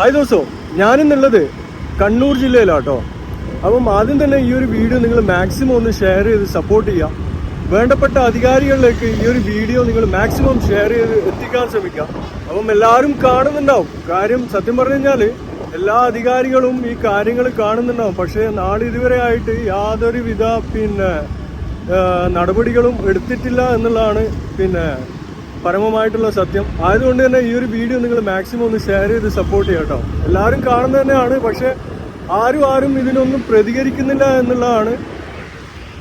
Hi ദോസോ ഞാനിന്നുള്ളത് Kannur ജില്ലയിലാട്ടോ. അപ്പം ആദ്യം തന്നെ ഈ ഒരു വീഡിയോ നിങ്ങൾ മാക്സിമം ഒന്ന് ഷെയർ ചെയ്ത് സപ്പോർട്ട് ചെയ്യുക വേണ്ടപ്പെട്ട അധികാരികളിലേക്ക് ഈ ഒരു വീഡിയോ നിങ്ങൾ മാക്സിമം ഷെയർ ചെയ്ത് എത്തിക്കാൻ ശ്രമിക്കുക. അപ്പം എല്ലാവരും കാണുന്നുണ്ടാവും. കാര്യം സത്യം പറഞ്ഞു കഴിഞ്ഞാൽ എല്ലാ അധികാരികളും ഈ കാര്യങ്ങൾ കാണുന്നുണ്ടാവും. പക്ഷേ നാളെ ഇതുവരെ ആയിട്ട് യാതൊരു വിധ പിന്നെ നടപടികളും എടുത്തിട്ടില്ല എന്നുള്ളതാണ് പിന്നെ പരമമായിട്ടുള്ള സത്യം. ആയതുകൊണ്ട് തന്നെ ഈ ഒരു വീഡിയോ നിങ്ങൾ മാക്സിമം ഒന്ന് ഷെയർ ചെയ്ത് സപ്പോർട്ട് ചെയ്യാം കേട്ടോ. എല്ലാവരും കാണുന്നത് തന്നെയാണ് പക്ഷേ ആരും ആരും ഇതിനൊന്നും പ്രതികരിക്കുന്നില്ല എന്നുള്ളതാണ്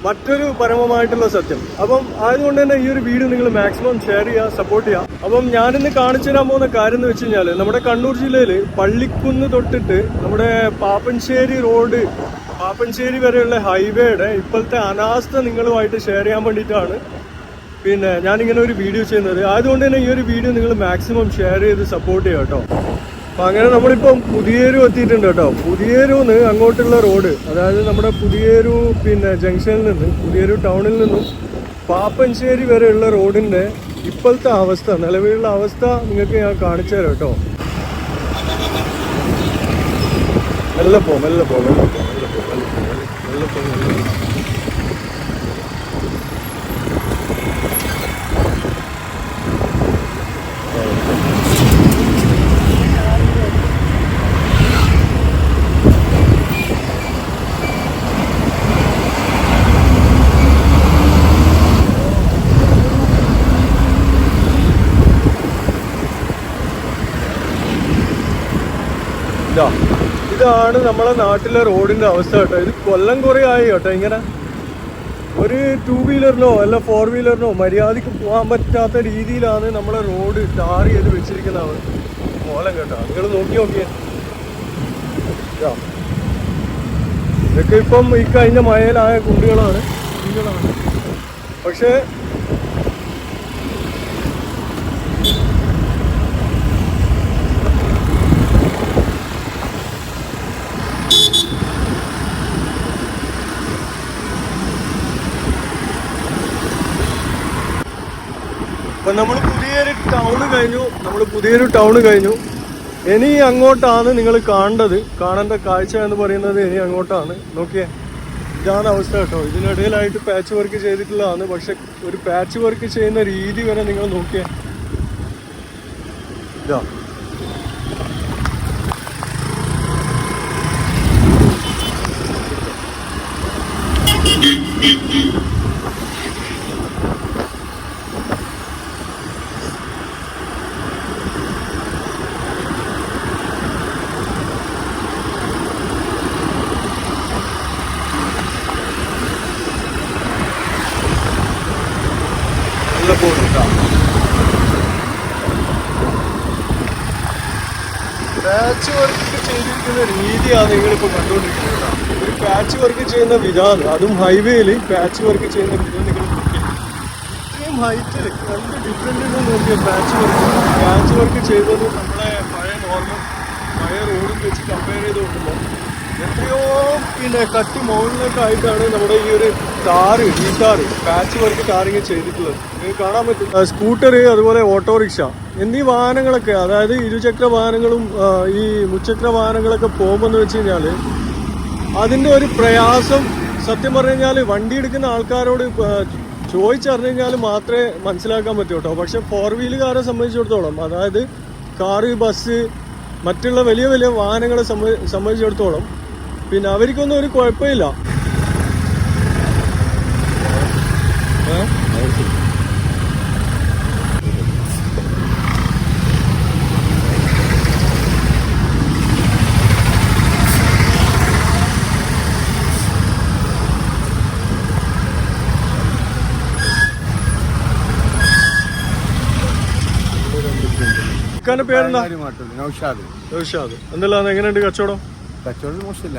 മറ്റൊരു പരമമായിട്ടുള്ള സത്യം. അപ്പം ആയതുകൊണ്ട് തന്നെ ഈ ഒരു വീഡിയോ നിങ്ങൾ മാക്സിമം ഷെയർ ചെയ്യുക സപ്പോർട്ട് ചെയ്യുക. അപ്പം ഞാനിന്ന് കാണിച്ചു തരാൻ പോകുന്ന കാര്യം എന്ന് വെച്ച് കഴിഞ്ഞാൽ നമ്മുടെ കണ്ണൂർ ജില്ലയിൽ പള്ളിക്കുന്ന് തൊട്ടിട്ട് നമ്മുടെ പാപ്പൻശ്ശേരി റോഡ് പാപ്പൻശ്ശേരി വരെയുള്ള ഹൈവേയുടെ ഇപ്പോഴത്തെ അനാസ്ഥ നിങ്ങളുമായിട്ട് ഷെയർ ചെയ്യാൻ വേണ്ടിയിട്ടാണ്. പിന്നെ ഞാനിങ്ങനെ ഒരു വീഡിയോ ചെയ്യുന്നത്. ആയതുകൊണ്ട് തന്നെ ഈ ഒരു വീഡിയോ നിങ്ങൾ മാക്സിമം ഷെയർ ചെയ്ത് സപ്പോർട്ട് ചെയ്യുക കേട്ടോ. അപ്പം അങ്ങനെ നമ്മളിപ്പം പുതിയേരു എത്തിയിട്ടുണ്ട് കേട്ടോ. പുതിയേരുന്ന് അങ്ങോട്ടുള്ള റോഡ് അതായത് നമ്മുടെ പുതിയേരു പിന്നെ ജംഗ്ഷനിൽ നിന്ന് പുതിയൊരു ടൗണിൽ നിന്നും പാപ്പൻശ്ശേരി വരെയുള്ള റോഡിന്റെ ഇപ്പോഴത്തെ അവസ്ഥ നിലവിലുള്ള അവസ്ഥ നിങ്ങൾക്ക് ഞാൻ കാണിച്ചു തരാം കേട്ടോ. മെല്ലെ പോ മെല്ലെ പോ മെല്ലെ പോ മെല്ലെ പോ മെല്ലെ പോ മെല്ലെ പോ മെല്ലെ പോ ഇതാ ഇതാണ് നമ്മളെ നാട്ടിലെ റോഡിന്റെ അവസ്ഥ കേട്ടോ. ഇത് കൊല്ലം കുറേ ആയി കേട്ടോ ഇങ്ങനെ. ഒരു ടൂ വീലറിനോ അല്ല ഫോർ വീലറിനോ മര്യാദയ്ക്ക് പോകാൻ പറ്റാത്ത രീതിയിലാണ് നമ്മളെ റോഡ് ടാർ ചെയ്ത് വെച്ചിരിക്കുന്നത് കോലം കേട്ടോ. നിങ്ങൾ നോക്കി നോക്കിയേ. ഇതാ. ഇതൊക്കെ ഇപ്പം ഈ കഴിഞ്ഞ മഴയിലായ കുണ്ടുകളാണ്. കുണ്ടുകളാണ്. പക്ഷേ അപ്പൊ നമ്മൾ പുതിയൊരു ടൗൺ കഴിഞ്ഞു. നമ്മൾ പുതിയൊരു ടൗൺ കഴിഞ്ഞു. ഇനി അങ്ങോട്ടാണ് നിങ്ങൾ കാണേണ്ടത്. കാണേണ്ട കാഴ്ച എന്ന് പറയുന്നത് ഇനി അങ്ങോട്ടാണ്. നോക്കിയേ. ഇതാണ് അവസ്ഥ കേട്ടോ. ഇതിനിടയിലായിട്ട് പാച്ച് വർക്ക് ചെയ്തിട്ടുള്ളതാണ്. പക്ഷെ ഒരു പാച്ച് വർക്ക് ചെയ്യുന്ന രീതി വരെ നിങ്ങൾ നോക്കിയേ. ഇതാ. പാച്ച് വർക്ക് ചെയ്തിരിക്കുന്ന രീതിയാണ് നിങ്ങളിപ്പോൾ കണ്ടുകൊണ്ടിരിക്കുന്നത്. ഒരു പാച്ച് വർക്ക് ചെയ്യുന്ന വിധാനം അതും ഹൈവേയിൽ പാച്ച് വർക്ക് ചെയ്യുന്ന വിധം നിങ്ങൾ ഇത്രയും ഹൈറ്റിൽ രണ്ട് ഡിഫറെന്റ് നോക്കിയ പാച്ച് വർക്ക് പാച്ച് വർക്ക് ചെയ്തത് നമ്മളെ പഴയ നോർമൽ പഴയ റോഡും വെച്ച് കമ്പയർ ചെയ്ത് നോക്കുമ്പോൾ എത്രയോ പിന്നെ കട്ടി മുകളിലേക്കായിട്ടാണ് നമ്മുടെ ഈ ഒരു കാറ് ഈ കാറ് പാച്ച് വർക്ക് കാറിങ് ചെയ്തിട്ടുള്ളത്. കാണാൻ പറ്റും. സ്കൂട്ടർ അതുപോലെ ഓട്ടോറിക്ഷ എന്നീ വാഹനങ്ങളൊക്കെ അതായത് ഇരുചക്ര വാഹനങ്ങളും ഈ മുച്ചക്ര വാഹനങ്ങളൊക്കെ പോകുമ്പോൾ വെച്ച് കഴിഞ്ഞാൽ അതിന്റെ ഒരു പ്രയാസം സത്യം പറഞ്ഞു കഴിഞ്ഞാൽ വണ്ടി എടുക്കുന്ന ആൾക്കാരോട് ചോദിച്ചറിഞ്ഞു കഴിഞ്ഞാൽ മാത്രമേ മനസ്സിലാക്കാൻ പറ്റൂ കേട്ടോ. പക്ഷെ ഫോർ വീലുകാരെ സംബന്ധിച്ചിടത്തോളം അതായത് കാറ് ബസ് മറ്റുള്ള വലിയ വലിയ വാഹനങ്ങളെ സംബ- സംബന്ധിച്ചിടത്തോളം പിന്നെ അവർക്കൊന്നും ഒരു കുഴപ്പമില്ല. പേരെന്താ? നൗഷാദ്. നൗഷാദ്. എന്തെല്ലാം? എങ്ങനെയുണ്ട് കച്ചവടം? കച്ചവടം മോശമില്ല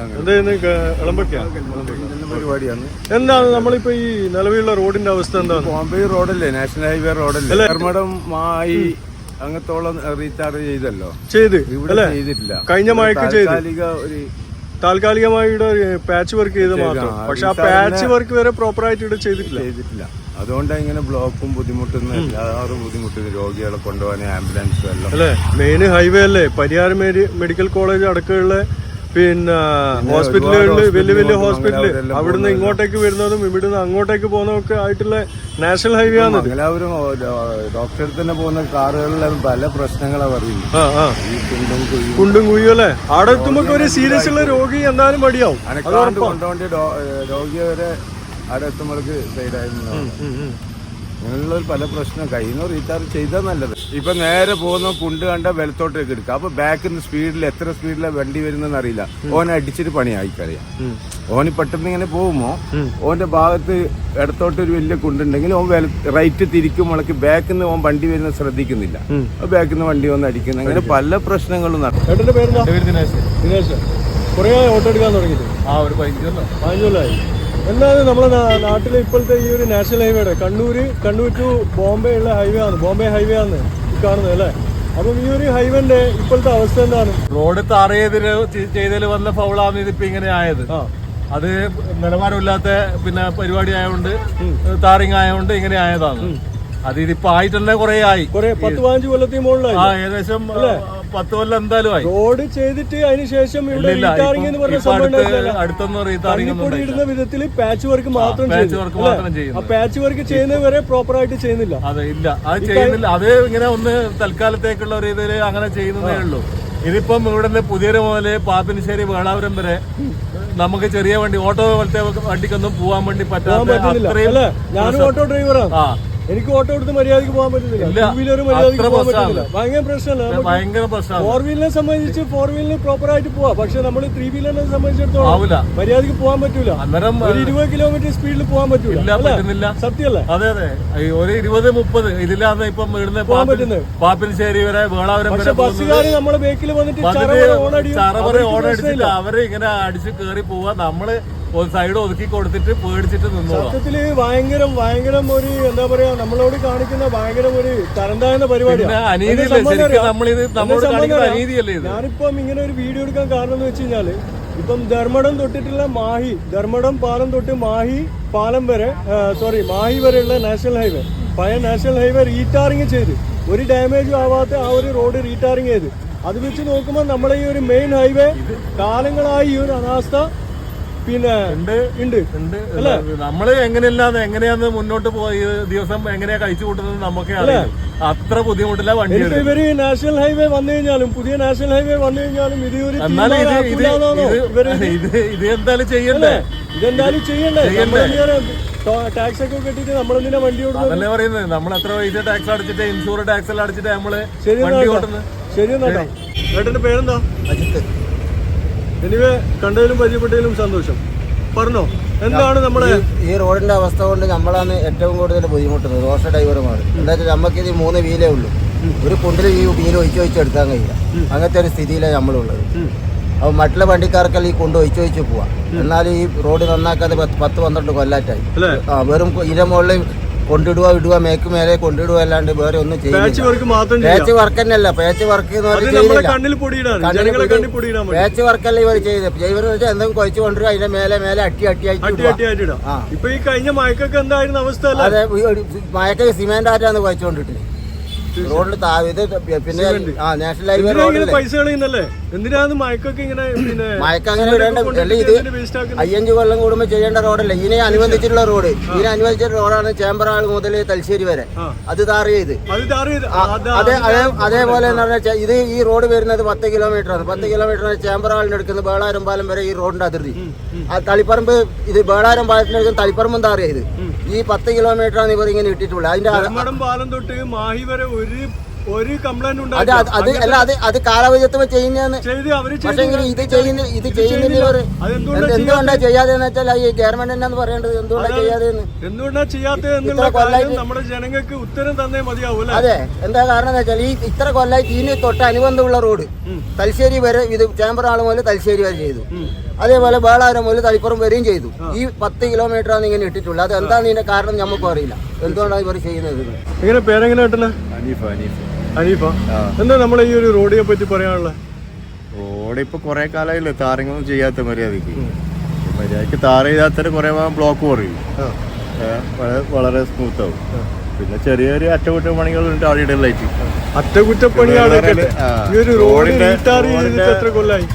പരിപാടിയാണ്. എന്താണ് നമ്മളിപ്പോ ഈ നിലവിലുള്ള റോഡിന്റെ അവസ്ഥ എന്താണ്? ബോംബെ റോഡല്ലേ? നാഷണൽ ഹൈവേ റോഡല്ലേ? ധർമ്മടം മായി അങ്ങത്തോളം റീചാർജ് ചെയ്തല്ലോ. ചെയ്ത് ഇവിടെ ചെയ്തിട്ടില്ല. കഴിഞ്ഞ മഴയ്ക്ക് ചെയ്ത്. താൽക്കാലിക ഒരു താൽക്കാലികമായി പാച്ച് വർക്ക് ചെയ്ത്. മാത്രം. പക്ഷെ ആ പാച്ച് വർക്ക് വരെ പ്രോപ്പറായിട്ട് ഇവിടെ ചെയ്തിട്ടില്ല. ചെയ്തിട്ടില്ല. അതുകൊണ്ട് ഇങ്ങനെ ബ്ലോക്കും ബുദ്ധിമുട്ടുന്ന എല്ലാവരും ബുദ്ധിമുട്ടുന്ന രോഗികളെ കൊണ്ടുപോകാൻ ആംബുലൻസ് എല്ലാം. അല്ലേ? മെയിൻ ഹൈവേ അല്ലേ? പരിയാരം മെഡിക്കൽ കോളേജ് അടക്കമുള്ള പിന്നെ ഹോസ്പിറ്റലുകളിൽ വലിയ വലിയ ഹോസ്പിറ്റൽ അവിടുന്ന് ഇങ്ങോട്ടേക്ക് വരുന്നതും ഇവിടുന്ന് അങ്ങോട്ടേക്ക് പോകുന്നതൊക്കെ ആയിട്ടുള്ള നാഷണൽ ഹൈവേ ആണ് എല്ലാവരും ഡോക്ടറെ തന്നെ പോകുന്ന കാറുകളിലും പല പ്രശ്നങ്ങളാ പറയുന്നത്. ആ കുണ്ടും കുയ്യും അല്ലേ? അവിടെ എത്തുമ്പോ ഒരു സീരിയസ് ഉള്ള രോഗി എന്തായാലും മടിയാവും. അനക്കാണ്ട് കൊണ്ടുപോണ്ടി രോഗിയെ വരെ അവിടെ എത്തുമ്പോഴേക്ക് സൈഡായിരുന്നു. അങ്ങനെയുള്ള പല പ്രശ്നം കഴിയുന്ന റീചാർജ് ചെയ്താൽ നല്ലത്. ഇപ്പൊ നേരെ പോകുന്ന കുണ്ട് കണ്ട വലത്തോട്ടേക്ക് എടുക്കുക അപ്പൊ ബാക്കിൽ നിന്ന് സ്പീഡിൽ എത്ര സ്പീഡിലാണ് വണ്ടി വരുന്നതെന്ന് അറിയില്ല. ഓനെ അടിച്ചിട്ട് പണിയായി കഴിയാം. ഓന് പെട്ടെന്ന് ഇങ്ങനെ പോകുമ്പോൾ. ഓന്റെ ഭാഗത്ത് ഇടത്തോട്ട് ഒരു വലിയ കുണ്ടുണ്ടെങ്കിൽ ഓൻ റൈറ്റ് തിരിക്കും മുളക്ക് ബാക്കിൽ നിന്ന് ഓൻ വണ്ടി വരുന്ന ശ്രദ്ധിക്കുന്നില്ല. ബാക്കിൽ നിന്ന് വണ്ടി വന്ന് അടിക്കുന്ന. അങ്ങനെ പല പ്രശ്നങ്ങളും നടക്കും ദിനേശ്? ദിനേശ്. കുറേ ഓട്ടോ എടുക്കാൻ തുടങ്ങിയിട്ട് ആ ഒരു പതിനഞ്ചല്ലോ മാഞ്ഞൂലായി എന്താണ് നമ്മുടെ നാട്ടിലെ ഇപ്പോഴത്തെ ഈ ഒരു നാഷണൽ ഹൈവേയുടെ കണ്ണൂര് കണ്ണൂർ ടു ബോംബെ ഉള്ള ഹൈവേ ആണ്. ബോംബെ ഹൈവേ ആണ് കാണുന്നത് അല്ലേ? അപ്പം ഈ ഒരു ഹൈവേന്റെ ഇപ്പോഴത്തെ അവസ്ഥ എന്താണ്? റോഡ് tar ചെയ്തതിൽ ചെ- വന്ന ഫൗളാണ് ഇതിപ്പോ ഇങ്ങനെ ആയത്. അത് നിലവാരമില്ലാത്ത പിന്നെ പരിപാടി ആയതുകൊണ്ട് താറിങ് ആയതുകൊണ്ട് ഇങ്ങനെ ആയതാണ്. അത് ഇതിപ്പോ ആയിട്ടുള്ള കൊറേ ആയി. കുറെ പത്ത് പതിനഞ്ച് കൊല്ലത്തിൽ മുകളിലായി. ഏകദേശം പത്ത് കൊല്ലം എന്തായാലും ആയി. റോഡ് ചെയ്തിട്ട് അതിന് ശേഷം ഇവിടെ റീടാറിംഗ് എന്ന് പറഞ്ഞ ഇപ്പൊ സംഭവം അടുത്ത് ഉണ്ടായിട്ടില്ല. അടുത്തൊന്നും റീതാറിംഗ് ഒന്നും കണ്ണിപ്പൊടി ഇടുന്ന വിധത്തിൽ പാച്ച് വർക്ക് മാത്രം ചെയ്തു അല്ലേ? മാത്രം ആ പാച്ച് വർക്ക് ചെയ്യുന്നത് വരെ പ്രോപ്പർ ആയിട്ട് ചെയ്യുന്നില്ല. അതെ ഇല്ല. അത് ചെയ്യുന്നില്ല. അത് ഇങ്ങനെ ഒന്ന് തൽക്കാലത്തേക്കുള്ള ഒരു അങ്ങനെ ചെയ്യുന്നതേ ഉള്ളൂ. ഇതിപ്പം നിന്ന് പുതിയ മുതൽ പാപ്പിനിശ്ശേരി വേളാപുരം വരെ നമുക്ക് ചെറിയ വണ്ടി ഓട്ടോ പോലത്തെ വണ്ടിക്കൊന്നും പോകാൻ വേണ്ടി പറ്റാത്ത പറ്റുന്നില്ല. അത്രയും അല്ലേ? ഞാനും ഓട്ടോ ഡ്രൈവറാണ് ആ. എനിക്ക് ഓട്ടോ എടുത്ത് മര്യാദയ്ക്ക് പോകാൻ പറ്റുന്നില്ല. ടൂ വീലർ മര്യാദയ്ക്ക് പോകാൻ. പറ്റുന്നില്ല ഭയങ്കര പ്രശ്നമല്ല ഭയങ്കര പ്രശ്നമാണ്. ഫോർ വീലറിനെ സംബന്ധിച്ച് ഫോർ വീലറിന് പ്രോപ്പർ ആയിട്ട് പോവാ. പക്ഷെ നമ്മൾ ത്രീ വീലറിനെ സംബന്ധിച്ചിടത്തോളം മര്യാദയ്ക്ക് പോകാൻ പറ്റൂല. അന്നേരം ഒരു ഇരുപത് കിലോമീറ്റർ സ്പീഡിൽ പോകാൻ പറ്റൂല. സത്യമല്ലേ? അതെ അതെ. ഒരു ഇരുപത് മുപ്പത് ഇതിലാണ് ഇപ്പം ഇവിടുന്ന് പോകാൻ പാപ്പിൻ- പറ്റുന്നത്. പാപ്പിനിശ്ശേരി വരെ വേളാവരം പക്ഷെ വരെ ബസ്സുകാർ നമ്മുടെ ബേക്കിൽ വന്നിട്ട് പ്രശ്നമില്ല. ഇങ്ങനെ അടിച്ച് കയറി പോവാ. നമ്മൾ സൈഡ് ഒതുക്കി കൊടുത്തിട്ട് പേടിച്ചിട്ട് നിന്നോളാം. സത്യത്തിൽ ഭയങ്കരം ഭയങ്കരം ഒരു എന്താ പറയാ നമ്മളോട് കാണിക്കുന്ന ഭയങ്കരം ഒരു തരംതാഴ്ന്ന പരിപാടിയാണ് അനീതിയല്ലേ. നമ്മളിത് നമ്മളോട് കാണിക്കുന്ന. അനീതിയല്ലേ ഇത്? ഞാനിപ്പം ഇങ്ങനെ ഒരു വീഡിയോ എടുക്കാൻ കാരണം എന്ന് വെച്ച് കഴിഞ്ഞാൽ ഇപ്പം ധർമ്മടം തൊട്ടിട്ടുള്ള മാഹി ധർമ്മടം പാലം തൊട്ട് മാഹി പാലം വരെ സോറി മാഹി വരെയുള്ള നാഷണൽ ഹൈവേ പഴയ നാഷണൽ ഹൈവേ റീടാറിങ് ചെയ്ത് ഒരു ഡാമേജും ആവാത്ത ആ ഒരു റോഡ് റീടാറിങ് ചെയ്ത്. അത് വെച്ച് നോക്കുമ്പോൾ നമ്മളെ ഈ ഒരു മെയിൻ ഹൈവേ കാലങ്ങളായി ഈ ഒരു അനാസ്ഥ പിന്നെ ഉണ്ട് ഉണ്ട്. ഉണ്ട്. നമ്മൾ എങ്ങനെയല്ലാന്ന് എങ്ങനെയാന്ന് മുന്നോട്ട് പോയി ദിവസം എങ്ങനെയാ കഴിച്ചു കൂട്ടുന്നത് നമുക്ക് അറിയാം അത്ര ബുദ്ധിമുട്ടില്ല വണ്ടി ഇവർ നാഷണൽ ഹൈവേ വന്നു കഴിഞ്ഞാലും പുതിയ നാഷണൽ ഹൈവേ വന്നു കഴിഞ്ഞാലും ഇത് ഒരു ഇത് ഇത് എന്തായാലും ചെയ്യണ്ടേ? ഇതെന്തായാലും ചെയ്യണ്ടേ? ടാക്സ് ഒക്കെ കെട്ടിട്ട് നമ്മളെന്തിനാ വണ്ടി ഓടുന്നത്? അതല്ലേ പറയുന്നത്. നമ്മൾ എത്ര പൈസ ടാക്സ് അടച്ചിട്ട് ഇൻഷുറൻസ് ടാക്സ് എല്ലാം അടിച്ചിട്ട് നമ്മൾ ശരി വണ്ടി ഓടുന്നത് ഓട്ടുന്നത്. ശരി എന്നാ ഏട്ടന്റെ പേരെന്താ? എനിവേ കണ്ടതിലും പരിചയപ്പെട്ടതിലും സന്തോഷം. പറഞ്ഞോ എന്താണ് നമ്മുടെ ഈ റോഡിന്റെ അവസ്ഥ കൊണ്ട് നമ്മളാണ് ഏറ്റവും കൂടുതൽ ബുദ്ധിമുട്ടുന്നത്. ഓഷ ഡ്രൈവർമാർ എന്താ വെച്ചാൽ നമുക്ക് ഇത് മൂന്ന് വീലേ ഉള്ളൂ. ഒരു കുണ്ടിൽ ഈ വീൽ ഒഴിച്ച് ഒഴിച്ച് എടുക്കാൻ കഴിയില്ല. അങ്ങനത്തെ ഒരു സ്ഥിതിയിലാണ് നമ്മളുള്ളത്. അപ്പോൾ മറ്റുള്ള വണ്ടിക്കാർക്കെല്ലാം ഈ കൊണ്ട് ഒഴിച്ച് ഒഴിച്ച് പോവാം. എന്നാൽ ഈ റോഡ് നന്നാക്കാതെ പത്ത് പന്ത്രണ്ട് കൊല്ലാറ്റായി. ആ വെറും ഇതിന്റെ മുകളിൽ കൊണ്ടിടുക ഇടുക മേക്ക് മേലെ കൊണ്ടിടുക അല്ലാണ്ട് വേറെ ഒന്നും പാച്ച് പേച്ച് വർക്ക് മാത്രം അല്ല പേച്ച് വർക്ക് തന്നെയല്ല. പേച്ച് വർക്ക് എന്ന് പറഞ്ഞാൽ പേച്ച് വർക്കല്ല ഇവർ ചെയ്ത് ഇവർ എന്തെങ്കിലും കുഴച്ച് കൊണ്ടുവരിക അതിന്റെ മേലെ മേലെ അട്ടി അട്ടി അട്ടി ആയിട്ട് അട്ടി ആയിട്ടിടാം ആ. ഇപ്പൊ ഈ കഴിഞ്ഞ മയക്കൊക്കെ എന്തായിരുന്നു അവസ്ഥ അതെ മയക്കൊക്കെ സിമെന്റ് ആറ്റാന്ന് കുഴച്ചുകൊണ്ടിട്ട്. റോഡിൽ താവിത് പിന്നെ ആ നാഷണൽ ഹൈവേ റോഡിൽ പൈസ കളയുന്നല്ലേ? എന്തിനാണ് മയക്കൊക്കെ ഇങ്ങനെ പിന്നെ മയക്ക അങ്ങനെ വേണ്ട ഇത് അയ്യഞ്ച് കൊല്ലം കൂടുമ്പോൾ ചെയ്യേണ്ട റോഡല്ല? ഇതിനെ അനുബന്ധിച്ചിട്ടുള്ള റോഡ്. ഇതിനെ അനുബന്ധിച്ച റോഡാണ് ചേമ്പറാൾ മുതൽ തലശ്ശേരി വരെ. അത് ടാർ ചെയ്ത്. അതേ അതേ അതെ അതെ അതേപോലെ എന്ന് പറഞ്ഞാൽ ഇത് ഈ റോഡ് വരുന്നത് പത്ത് കിലോമീറ്റർ ആണ് പത്ത് കിലോമീറ്റർ ചേമ്പറാളിന് എടുക്കുന്ന ബേളാരം പാലം വരെ ഈ റോഡിന്റെ അതിർത്തി. ആ തളിപ്പറമ്പ് ഇത് ബേളാരം പാലത്തിന് എടുക്കുന്ന തളിപ്പറമ്പും താറ് ചെയ്ത്. ഈ പത്ത് കിലോമീറ്റർ ആണ് ഇവർ ഇങ്ങനെ ഇട്ടിട്ടുള്ളത്. അതിന്റെ പാലം തൊട്ട് മാഹി വരെ ഒരു ഒരു കംപ്ലൈന്റ് അത് അത് അല്ല അത് അത് കാലവൈദ്യത്വം ചെയ്യുന്നതെന്ന്. ചെയ്ത് അവർ പക്ഷെ ചെയ്തില്ല. ഇത് ചെയ്യുന്ന ഇത് ചെയ്യുന്നില്ല എന്തുകൊണ്ടാ ചെയ്യാതെന്ന് വെച്ചാൽ ഈ ഗവൺമെന്റ് എന്നാന്ന് പറയേണ്ടത്. എന്തുകൊണ്ടാ ചെയ്യാതെന്ന് എന്തുകൊണ്ടാ ചെയ്യാത്തത് നമ്മുടെ ജനങ്ങൾക്ക് ഉത്തരം തന്നേ മതിയാവൂ അല്ലെ? അതെ. എന്താ കാരണം എന്ന് വെച്ചാൽ ഈ ഇത്ര കൊല്ലായി ഇതിന് തൊട്ട് അനുബന്ധമുള്ള റോഡ്. തലശ്ശേരി വരെ ഇത് ചേമ്പറാളും മുതൽ തലശ്ശേരി വരെ ചെയ്തു. അതേപോലെ വേളാരം മുതൽ തളിപ്പുറം വരെയും ചെയ്തു. ഈ പത്ത് കിലോമീറ്റർ ആണ് ഇങ്ങനെ ഇട്ടിട്ടുള്ളത്. അത് എന്താണ് ഇതിന്റെ കാരണം നമുക്ക് അറിയില്ല. എന്തുകൊണ്ടാണ് ഇവർ ചെയ്യുന്നത്. എങ്ങനെ പേരെങ്ങനെ ഹനീഫ ഹനീഫ. അനീഫ എന്താ നമ്മളെ ഈ ഒരു റോഡിനെ പറ്റി പറയാനുള്ളത് റോഡ് ഇപ്പൊ കുറെ കാലമായില്ലേ താരങ്ങളൊന്നും ചെയ്യാത്ത മര്യാദയ്ക്ക് മര്യാദയ്ക്ക് താറ ചെയ്താത്തന്നെ കുറെ ബ്ലോക്ക് കുറയും. വളരെ- വളരെ സ്മൂത്ത് ആവും. പിന്നെ ചെറിയ ചെറിയ അറ്റകുറ്റപ്പണികളുണ്ട് അവിടെ ലൈറ്റ് അറ്റകുറ്റപ്പണിയാണ് ഈ ഒരു റോഡിന്റെ- എത്ര കൊല്ലായി?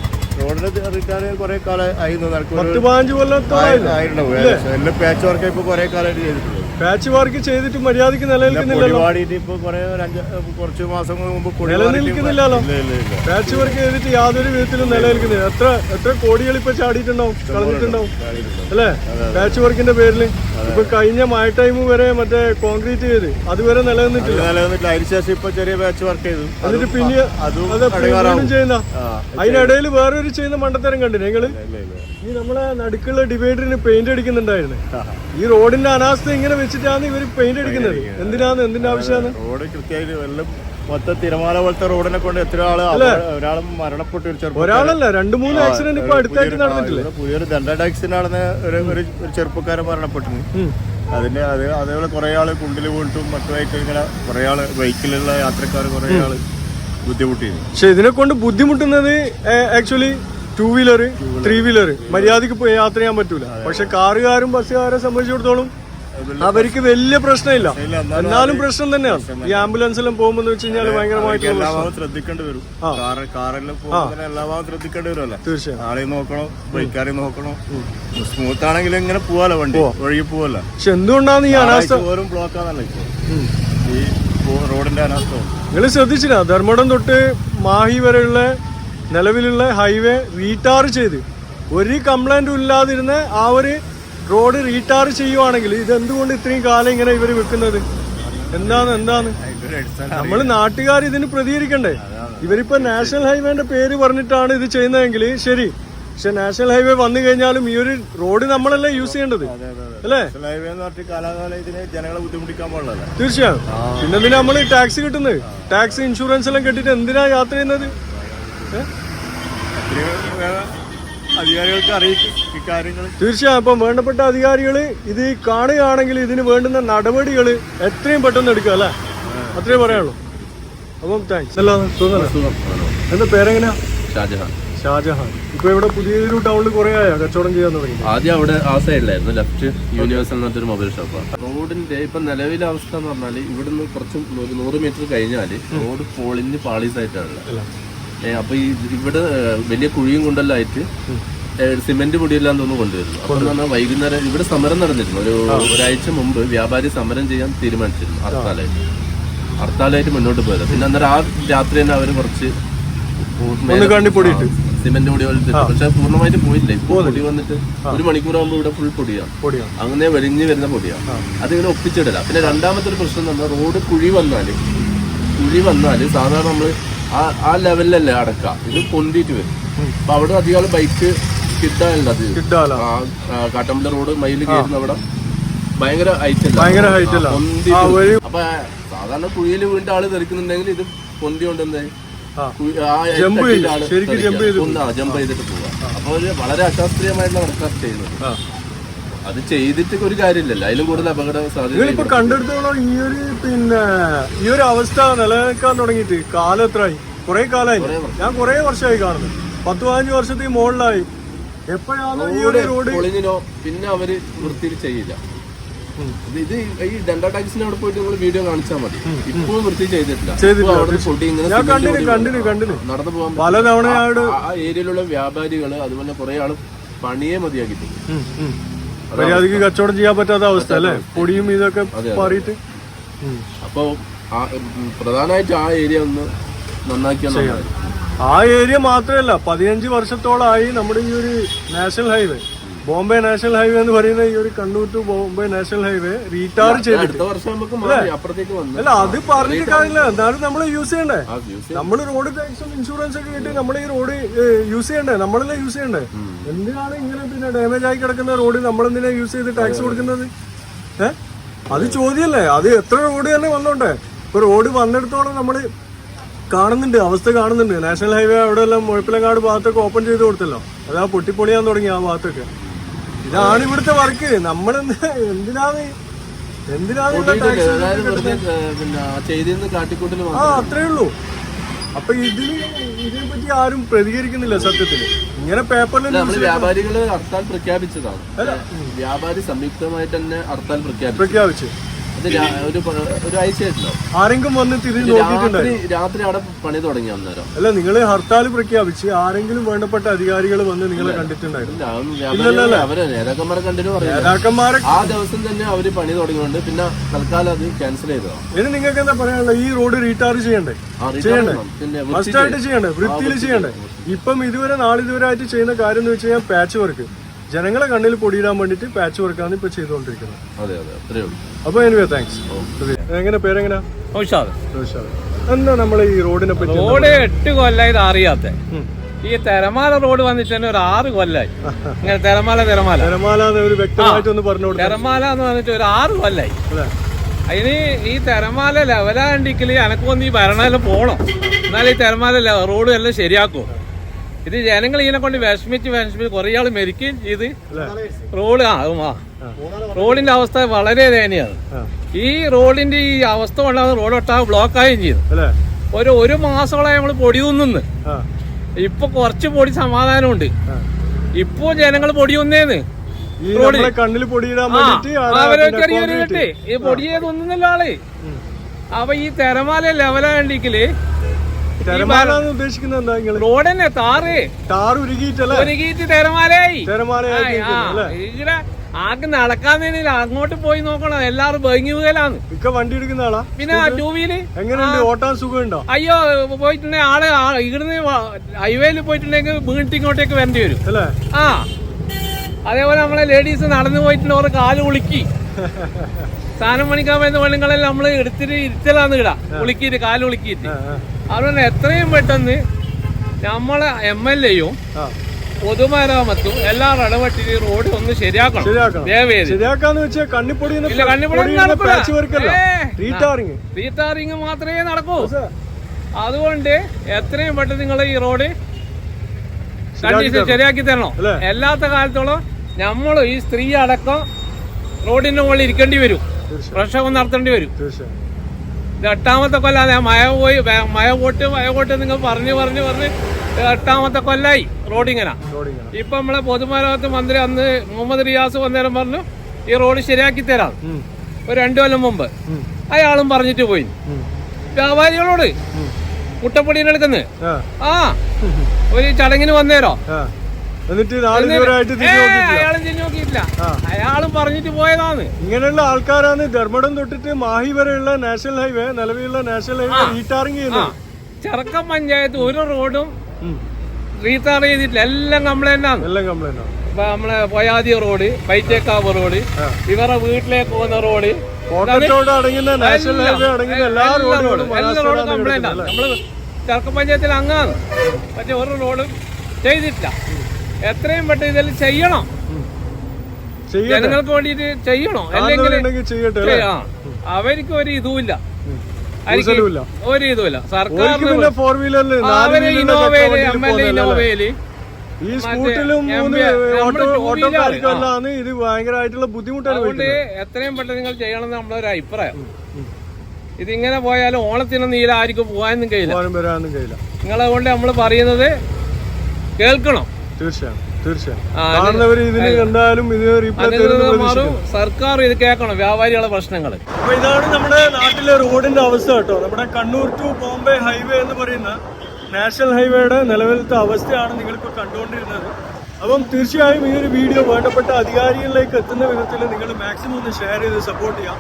റോഡിന് റിട്ടയർ കുറെ കാലം ആയിരുന്നു പത്ത് പതിനഞ്ച് കൊല്ലത്തോളം ആയിട്ടുണ്ടാവും. എല്ലാം പാച്ച് വർക്ക് ഇപ്പൊ കുറെ കാലമായിട്ട് ചെയ്തിട്ടുള്ളൂ പാച്ച് വർക്ക് ചെയ്തിട്ട് മര്യാദയ്ക്ക് നിലനിൽക്കുന്നില്ലല്ലോ. കുറച്ച് മാസങ്ങൾ മുമ്പ് പാച്ച് വർക്ക് ചെയ്തിട്ട് യാതൊരു വിധത്തിലും നിലനിൽക്കുന്നില്ല. എത്ര എത്ര കോടികൾ ഇപ്പൊ ചാടിയിട്ടുണ്ടാവും കളഞ്ഞിട്ടുണ്ടാവും. അല്ലേ? പാച്ച് വർക്കിന്റെ പേരിൽ ഇപ്പൊ കഴിഞ്ഞ മഴ ടൈം വരെ മറ്റേ കോൺക്രീറ്റ് ചെയ്ത് അതുവരെ അത് നിലനിന്നിട്ടില്ല. ഇപ്പൊ ചെറിയ പാച്ച് വർക്ക് ചെയ്തു. എന്നിട്ട് പിന്നെ അതും ചെയ്യുന്ന? അതിനിടയിൽ വേറൊരു ചെയ്യുന്ന മണ്ടത്തരം കണ്ടില്ലേ നിങ്ങൾ? ഈ നമ്മളെ നടുക്കുള്ള ഡിവൈഡറിന് പെയിന്റ് അടിക്കുന്നുണ്ടായിരുന്നു. ഈ റോഡിന്റെ അനാസ്ഥ ഇങ്ങനെ വെച്ചിട്ടാണ് ഇവർ പെയിന്റ് അടിക്കുന്നത്. എന്തിനാന്ന് എന്തിന്റെ ആവശ്യമാണ്? റോഡ് കൃത്യമായിട്ട് എല്ലാം മൊത്തം തിരമാല പോലത്തെ റോഡിനെ കൊണ്ട് എത്ര ആൾ ഒരാൾ മരണപ്പെട്ടു ഒരു ഒരാളല്ല രണ്ടു മൂന്ന് ആക്സിഡന്റ് ഇപ്പൊ അടുത്തായിട്ട് നടന്നിട്ടില്ല? പുതിയൊരു ദണ്ഡ നടന്ന ഒരു ചെറുപ്പക്കാരൻ മരണപ്പെട്ടു. അതിന്റെ അത് അതേപോലെ കുറെ ആൾ കുണ്ടിൽ വീണിട്ടും മറ്റുമായിട്ട് ഇങ്ങനെ കുറെ ആൾ ബൈക്കിലുള്ള യാത്രക്കാർ കുറെ ആൾ ബുദ്ധിമുട്ടിയിരുന്നു. പക്ഷെ ഇതിനെ കൊണ്ട് ബുദ്ധിമുട്ടുന്നത് actually two wheeler three wheeler മര്യാദയ്ക്ക് യാത്ര ചെയ്യാൻ പറ്റൂല. പക്ഷെ കാറുകാരും ബസ്സുകാരെ സംബന്ധിച്ചിടത്തോളം അവർക്ക് വലിയ പ്രശ്നമില്ല. എന്നാലും പ്രശ്നം തന്നെയാണ്. ഈ ആംബുലൻസ് എല്ലാം പോകുമ്പോൾ വെച്ച് കഴിഞ്ഞാൽ ഭയങ്കരമായിട്ട് ശ്രദ്ധിക്കേണ്ടി വരും. കാറെല്ലാം ഭാഗം ശ്രദ്ധിക്കേണ്ടി വരുമല്ലോ. തീർച്ചയായും. ആളെയും നോക്കണോ ബൈക്കാരെയും നോക്കണോ. സ്മൂത്ത് ആണെങ്കിൽ ഇങ്ങനെ പോവാലോ വണ്ടി? ഒഴുകി പോവല്ലോ? പക്ഷെ എന്തുകൊണ്ടാണ് ഈ അനാസ്ഥ? ഓരോ ബ്ലോക്ക് ആണല്ലോ ഈ റോഡിന്റെ അനാസ്ഥ. നിങ്ങൾ ശ്രദ്ധിച്ചില്ല. ധർമ്മടം തൊട്ട് മാഹി വരെയുള്ള നിലവിലുള്ള ഹൈവേ റീടാർ ചെയ്ത് ഒരു കംപ്ലൈന്റും ഇല്ലാതിരുന്ന ആ ഒരു റോഡ് റീടാർ ചെയ്യുവാണെങ്കിൽ ഇത് എന്തുകൊണ്ട് ഇത്രയും കാലം ഇങ്ങനെ ഇവർ വെക്കുന്നത്? എന്താണ് എന്താണ്? നമ്മൾ നാട്ടുകാർ ഇതിന് പ്രതികരിക്കണ്ടേ? ഇവരിപ്പോ നാഷണൽ ഹൈവേന്റെ പേര് പറഞ്ഞിട്ടാണ് ഇത് ചെയ്യുന്നതെങ്കിൽ ശരി. പക്ഷെ നാഷണൽ ഹൈവേ വന്നു കഴിഞ്ഞാലും ഈ ഒരു റോഡ് നമ്മളല്ലേ യൂസ് ചെയ്യേണ്ടത്? അല്ലേ? തീർച്ചയായും. പിന്നെ നമ്മൾ ടാക്സ് കിട്ടുന്നത്? ടാക്സ് ഇൻഷുറൻസ് എല്ലാം കെട്ടിട്ട് എന്തിനാ യാത്ര ചെയ്യുന്നത്? വേഗം അധികാരികൾക്ക് അറിയിക്കും ഇക്കാര്യങ്ങൾ തീർച്ചയായും അപ്പം വേണ്ടപ്പെട്ട അധികാരികൾ ഇത് കാണുകയാണെങ്കിൽ ഇതിന് വേണ്ടുന്ന നടപടികൾ എത്രയും പെട്ടെന്ന് എടുക്കുക അല്ലേ? അത്രയും പറയാനുള്ളൂ. അപ്പം താങ്ക്സ് അല്ല? സുഖം. എന്താ പേരെങ്ങനെയാ? ഷാജഹാൻ. ഷാജഹാൻ. ഇപ്പൊ ഇവിടെ പുതിയൊരു ടൗണിൽ കുറെ ആയോ? കച്ചവടം ചെയ്യാൻ തുടങ്ങി. ആദ്യം അവിടെ ആ സൈഡിലായിരുന്നു ലെഫ്റ്റ് യൂണിവേഴ്സൽ എന്നൊരു പറഞ്ഞൊരു മൊബൈൽ ഷോപ്പാണ് റോഡിന്റെ ഇപ്പൊ നിലവിലെ അവസ്ഥ എന്ന് പറഞ്ഞാൽ ഇവിടുന്ന് കുറച്ച് ഒരു നൂറ് മീറ്റർ കഴിഞ്ഞാൽ റോഡ് പൊളിഞ്ഞ് പാളീസായിട്ടാണ് അപ്പൊ ഈ ഇവിടെ വലിയ കുഴിയും കൊണ്ടെല്ലായിട്ട് സിമെന്റ് പൊടിയെല്ലാം തോന്നുന്നു കൊണ്ടുവരുന്നു. അപ്പൊ പറഞ്ഞാൽ വൈകുന്നേരം ഇവിടെ സമരം നടന്നിരുന്നു. ഒരു ഒരാഴ്ച മുമ്പ് വ്യാപാരി സമരം ചെയ്യാൻ തീരുമാനിച്ചിരുന്നു ഹർത്താലായിട്ട്. ഹർത്താലായിട്ട് മുന്നോട്ട് പോയത്. പിന്നെ അന്നേരം ആ രാത്രി തന്നെ അവർ കുറച്ച് സിമെന്റ് പൊടി പോലത്തെ പക്ഷെ പൂർണമായിട്ട് പോയില്ല. ഇപ്പൊ പൊടി വന്നിട്ട് ഒരു മണിക്കൂറാകുമ്പോൾ ഇവിടെ ഫുൾ പൊടിയാണ് അങ്ങനെ വെളിഞ്ഞു വരുന്ന പൊടിയാണ് അതിങ്ങനെ ഒപ്പിച്ചിടില്ല പിന്നെ രണ്ടാമത്തെ ഒരു പ്രശ്നം എന്ന് പറഞ്ഞാൽ റോഡ് കുഴി വന്നാൽ കുഴി വന്നാൽ സാധാരണ നമ്മൾ ആ ആ ലെവലിലല്ലേ അടക്ക. ഇത് പൊന്തിയിട്ട് വരും. അപ്പൊ അവിടെ അധികം ബൈക്ക് ആ, കാട്ടമ്പല റോഡ് മയിൽ കയറുന്ന അവിടെ ഭയങ്കര ഹൈറ്റ് ഭയങ്കര ഹൈറ്റ് അപ്പൊ സാധാരണ കുഴിയിൽ വീണ്ട ആൾ തെറിക്കുന്നുണ്ടെങ്കിൽ ഇത് പൊന്തി jump ചെയ്ത്. ജമ്പ് ചെയ്തിട്ട് പോവാ. അപ്പൊ വളരെ അശാസ്ത്രീയമായിട്ടുള്ള വർക്കാണ് ചെയ്യുന്നത്. അത് ചെയ്തിട്ട് ഒരു കാര്യമില്ലല്ലോ. അതിലും കൂടുതൽ അപകട സാധ്യത നിങ്ങളിപ്പോ കണ്ടെടുത്തോളം ഈ ഒരു പിന്നെ ഈ ഒരു അവസ്ഥ നിലനിൽക്കാൻ തുടങ്ങിയിട്ട് കാലം എത്രയായി കുറെ കാലമായി ഞാൻ കുറെ വർഷമായി കാണുന്നത് പത്ത് പതിനഞ്ച് വർഷത്തിൽ മുകളിലായി. എപ്പോഴാണ് ഈ ഒരു റോഡ് പൊളിഞ്ഞിനോ പിന്നെ അവർ വൃത്തിയിൽ ചെയ്യില്ല. ഇത് ഇത് ഈ ഡെന്റ ടാക്സിന് അവിടെ പോയിട്ട് നമ്മൾ വീഡിയോ കാണിച്ചാൽ മതി. ഇപ്പോഴും വൃത്തി ചെയ്തിട്ടില്ല. ചെയ്തിട്ടില്ല. ഇപ്പൊ അവിടുന്ന് പൊടി ഇങ്ങനെ ഞാൻ cement കണ്ടിന് പൊടി കണ്ടിന് കണ്ടിന് നടന്നു പോകാൻ പല തവണ ആ ഏരിയയിലുള്ള വ്യാപാരികൾ അതുപോലെ കുറെ ആൾ പണിയെ മതിയാക്കിയിട്ടുണ്ട്. മര്യാദയ്ക്ക് കച്ചവടം ചെയ്യാൻ പറ്റാത്ത അവസ്ഥ അല്ലേ? പൊടിയും ഇതൊക്കെ പാറിയിട്ട്. ഉം. അപ്പൊ പ്രധാനമായിട്ട് ആ ഏരിയ ഒന്ന് നന്നാക്കിയാൽ ആ ഏരിയ മാത്രമല്ല പതിനഞ്ച് വർഷത്തോളമായി നമ്മുടെ ഈ ഒരു national highway Bombay national highway എന്ന് പറയുന്ന ഈ ഒരു Kannur to Bombay national highway retar ചെയ്തിട്ട്. അടുത്ത വർഷം നമുക്ക് മാറി അപ്പുറത്തേക്ക് വന്നു അല്ല അത് പറഞ്ഞിട്ട് കാര്യമില്ല. എന്നാലും നമ്മൾ യൂസ് ചെയ്യണ്ടേ? നമ്മൾ റോഡ് ടാക്സും ഇൻഷുറൻസ് ഒക്കെ കിട്ടി നമ്മൾ ഈ റോഡ് യൂസ് ചെയ്യണ്ടേ? നമ്മളല്ലേ യൂസ് ചെയ്യണ്ടേ? എന്തിനാണ് ഇങ്ങനെ പിന്നെ ഡാമേജ് ആയി കിടക്കുന്ന റോഡ് നമ്മൾ എന്തിനാ യൂസ് ചെയ്ത് ടാക്സ് കൊടുക്കുന്നത്? ഏഹ് അത് ചോദ്യല്ലേ അത് എത്ര റോഡ് തന്നെ വന്നോണ്ടേ? ഇപ്പൊ റോഡ് വന്നിടത്തോളം നമ്മൾ കാണുന്നുണ്ട് അവസ്ഥ കാണുന്നുണ്ട്. നാഷണൽ ഹൈവേ അവിടെ എല്ലാം മുഴപ്പിലങ്ങാട് ഭാഗത്തൊക്കെ ഓപ്പൺ ചെയ്ത് കൊടുത്തല്ലോ. അതാ പൊട്ടിപ്പൊളിയാൻ തുടങ്ങി ആ ഭാഗത്തൊക്കെ. ഇതാണ് ഇവിടുത്തെ വർക്ക്. നമ്മൾ എന്തിനാണ് എന്തിനാണ് ആ അത്രേ ഉള്ളൂ. അപ്പൊ ഇതിന് ഇതിനെ പറ്റി ആരും പ്രതികരിക്കുന്നില്ല സത്യത്തിൽ ഇങ്ങനെ പേപ്പറിൽ നമ്മൾ വ്യാപാരികൾ ഹർത്താൽ പ്രഖ്യാപിച്ചതാണ്. വ്യാപാരി സംയുക്തമായിട്ട് തന്നെ ഹർത്താൽ പ്രഖ്യാപിച്ചു. ഒരു ഒരു ആഴ്ചയായിട്ടുണ്ടാവും ആരെങ്കിലും വന്ന് തിരിഞ്ഞു രാത്രി രാത്രി അവിടെ പണി തുടങ്ങി അന്നേരം. അല്ല നിങ്ങൾ ഹർത്താൽ പ്രഖ്യാപിച്ച് ആരെങ്കിലും വേണ്ടപ്പെട്ട അധികാരികൾ വന്ന് നിങ്ങളെ കണ്ടിട്ടുണ്ടായിരുന്നു. ഇല്ല, അതൊന്നും വ്യാപാരികൾ അവർ നേതാക്കന്മാരെ കണ്ടിട്ട് പറയുന്നത്. നേതാക്കന്മാരെ ആ ദിവസം തന്നെ അവർ പണി തുടങ്ങിയോണ്ട് പിന്നെ തൽക്കാലം അത് ക്യാൻസൽ ചെയ്തതാണ് ഇനി നിങ്ങൾക്ക് എന്താ പറയാനുള്ളത്? ഈ റോഡ് റീടാർ ചെയ്യണ്ടേ? ആ, return ചെയ്യണ്ടേ? ചെയ്യണം. ആയിട്ട് വൃത്തി മസ്റ്റായിട്ട് ചെയ്യണ്ടേ? വൃത്തിയിൽ ചെയ്യണ്ടേ? ഇപ്പം ഇതുവരെ നാളിതുവരെ ആയിട്ട് ചെയ്യുന്ന കാര്യം എന്ന് വെച്ച് കഴിഞ്ഞാൽ പാച്ച് വർക്ക് ജനങ്ങളെ കണ്ണിൽ പൊടിയിടാൻ വേണ്ടിയിട്ട് പാച്ച് വർക്കാണ് ഇപ്പൊ ചെയ്തുകൊണ്ടിരിക്കുന്നത്. അതെ അതെ. ഉള്ളൂ. അപ്പൊ എനിവേ താങ്ക്സ് എങ്ങനെ പേരെങ്ങനെ? എന്താ നമ്മൾ ഈ റോഡിനെ പറ്റി റോഡ് എട്ട് കൊല്ലായി ഇത് അറിയാത്ത. ഈ തെരമാല റോഡ് വന്നിട്ട് തന്നെ ഒരു ആറ് കൊല്ലായി. ഇങ്ങനെ തെരമാല തെരമാല. തെരമാല ഒരു വ്യക്തമായിട്ട് ഒന്ന് പറഞ്ഞു തെരമാല എന്ന് പറഞ്ഞിട്ട് ഒരു ആറ് കൊല്ലായി? അതിന് ഈ തെരമാല ലെവലാണ്ടിക്കൽ എനക്കൊന്ന് ഈ ഭരണമെല്ലാം പോണം. എന്നാലും ഈ തെരമാല റോഡ് എല്ലാം ശരിയാക്കും. ഇത് ജനങ്ങൾ ഇതിനെ കൊണ്ട് വിഷമിച്ച് വിഷമിച്ച് കുറെ ആൾ മരിക്കുകയും ചെയ്ത്. റോഡ് ആ റോഡിന്റെ അവസ്ഥ വളരെ ദയനീയാണ് ഈ റോഡിന്റെ ഈ അവസ്ഥ കൊണ്ടാണ് റോഡ് ഒട്ടാകെ ബ്ലോക്കായും ചെയ്തു ഒരു ഒരു മാസത്തോളം നമ്മൾ പൊടി തിന്നുന്നു. ഇപ്പൊ കുറച്ച് പൊടി സമാധാനമുണ്ട്. ഇപ്പൊ ജനങ്ങൾ പൊടി ഒന്നേന്ന് കണ്ണിൽ പൊടിയിടാൻ ഈ പൊടിയെ തിന്നുന്നല്ലോ ആൾ. അപ്പൊ ഈ തെരമാല ലെവലാണ്ടിക്കൽ തിരമാല എന്ന് ഉദ്ദേശിക്കുന്നത് എന്താ നിങ്ങൾ? റോഡ് തന്നെ താറ് ഉരുകിയിട്ടല്ലേ? ഒരുക്കിയിട്ട് തെരമാലയായി. തിരമാലയാക്കി ആ, ഇവിടെ ആർക്ക് നടക്കാൻ അങ്ങോട്ട് പോയി നോക്കണം. എല്ലാരും ഭംഗി പോകലാന്ന് ഇക്ക വണ്ടി എടുക്കുന്ന ആളാ? പിന്നെ ടൂ വീൽ എങ്ങനെയുണ്ട്? ഓട്ടാൻ സുഖമുണ്ടോ? അയ്യോ പോയിട്ടുണ്ടെങ്കിൽ ആൾ ഇവിടുന്ന് ഹൈവേയിൽ പോയിട്ടുണ്ടെങ്കിൽ വീണിട്ട് ഇങ്ങോട്ടേക്ക് വരേണ്ടി വരും. അല്ലേ? ആ. അതേപോലെ നമ്മളെ ലേഡീസ് നടന്നു പോയിട്ടുണ്ട് ഓരോ കാൽ ഉളുക്കി. സാധനം പണിക്കാൻ വരുന്ന പെണ്ണുങ്ങളെല്ലാം നമ്മൾ എടുത്തിട്ട് ഇരുത്തലാന്ന് ഇടാ. ഉളുക്കിയിട്ട് കാൽ ഉളുക്കിയിട്ട്. അതുകൊണ്ട് എത്രയും പെട്ടെന്ന് നമ്മളെ എം എൽ എയും പൊതുമരാമത്തും എല്ലാ ഇടപെട്ടിട്ട് റോഡ് ഒന്ന് ശരിയാക്കണം. ശരിയാക്കാന്ന് വെച്ചാൽ കണ്ണിപ്പൊടി റീടാറിങ് മാത്രമേ നടക്കൂ. അതുകൊണ്ട് എത്രയും പെട്ടെന്ന് നിങ്ങൾ ഈ റോഡ് കണ്ടീഷൻ ശരിയാക്കി തരണം? എല്ലാത്ത കാലത്തോളം നമ്മൾ ഈ സ്ത്രീ അടക്കം റോഡിന്റെ മുകളിൽ ഇരിക്കേണ്ടി വരും. പ്രക്ഷോഭം നടത്തേണ്ടി വരും. ഇത് എട്ടാമത്തെ കൊല്ലാതെ മഴ പോയി മഴ പോട്ട് മഴ പോട്ട് നിങ്ങൾ പറഞ്ഞു പറഞ്ഞു പറഞ്ഞ് എട്ടാമത്തെ കൊല്ലായി. റോഡിങ്ങന ഇപ്പൊ നമ്മളെ പൊതുമരാമത്ത് മന്ത്രി അന്ന് മുഹമ്മദ് റിയാസ് വന്നേരം പറഞ്ഞു ഈ റോഡ് ശരിയാക്കി തരാം. ഒരു രണ്ടു കൊല്ലം മുമ്പ്. അയാളും പറഞ്ഞിട്ട് പോയി. വ്യാപാരികളോട് മുട്ടപ്പൊടിയിൽ എടുക്കുന്നത് ആ. ഒരു ചടങ്ങിന് വന്നേരോ? എന്നിട്ട് അയാളും തിരിഞ്ഞു നോക്കിയിട്ടില്ല. അയാളും പറഞ്ഞിട്ട് പോയതാണ്. ഇങ്ങനെയുള്ള ആൾക്കാരാണ് ധർമ്മടം തൊട്ടിട്ട് മാഹി വരെയുള്ള നാഷണൽ ഹൈവേ നിലവിലുള്ള നാഷണൽ ഹൈവേ റീടാറിംഗ് ചെയ്യുന്നത്. ചെറുക്കം പഞ്ചായത്ത് ഒരു റോഡും റീടാർ ചെയ്തിട്ടില്ല. എല്ലാം കംപ്ലൈന്റ് ആണ് എല്ലാം കംപ്ലൈന്റ് ആണ് ഇപ്പൊ നമ്മളെ പൊയാതി റോഡ് പൈറ്റേക്കാവ് റോഡ് ഇവരുടെ വീട്ടിലേക്ക് പോകുന്ന റോഡ്. എല്ലാം, റോഡും. കംപ്ലൈന്റ് ആണ് നമ്മൾ ചെറുക്കം പഞ്ചായത്തിൽ അങ്ങാണ്. പക്ഷെ ഒരു റോഡും ചെയ്തിട്ടില്ല. എത്രയും പെട്ടെന്ന് ഇതെല്ലാം ചെയ്യണം. ജനങ്ങൾക്ക് വേണ്ടിയിട്ട് ചെയ്യണോ. അല്ലെങ്കിൽ അവർക്ക് ഒരു ഇതുമില്ല. ഒരു ഇതുമില്ല. സർക്കാർ ഫോർ വീലറിൽ ഇന്നോവയിൽ എം എൽ എ ഇന്നോവയിൽ ഈ സ്കൂട്ടിലും ഇത് ഭയങ്കരമായിട്ടുള്ള അതുകൊണ്ട് എത്രയും പെട്ടെന്ന് നിങ്ങൾ ചെയ്യണം എന്ന് നമ്മളൊരു അഭിപ്രായം. ഇതിങ്ങനെ പോയാലും ഓണത്തിന് ഇതിൽ ആർക്കും പോകാനൊന്നും കഴിയില്ല. പോകാനും വരാനൊന്നും കഴിയില്ല. നിങ്ങളെ കൊണ്ട് നമ്മൾ പറയുന്നത് കേൾക്കണം. തീർച്ചയായും തീർച്ചയായും. സർക്കാർ ഇത് കേൾക്കണം വ്യാപാരികളെ പ്രശ്നങ്ങൾ അപ്പൊ ഇതാണ് നമ്മുടെ നാട്ടിലെ റോഡിന്റെ അവസ്ഥ കേട്ടോ. നമ്മുടെ കണ്ണൂർ ടു ബോംബെ ഹൈവേ എന്ന് പറയുന്ന നാഷണൽ ഹൈവേയുടെ നിലവിലത്തെ അവസ്ഥയാണ് നിങ്ങളിപ്പോൾ കണ്ടുകൊണ്ടിരുന്നത്. അപ്പം തീർച്ചയായും ഈ ഒരു വീഡിയോ വേണ്ടപ്പെട്ട അധികാരികളിലേക്ക് എത്തുന്ന വിധത്തിൽ നിങ്ങൾ മാക്സിമം ഒന്ന് ഷെയർ ചെയ്ത് സപ്പോർട്ട് ചെയ്യാം.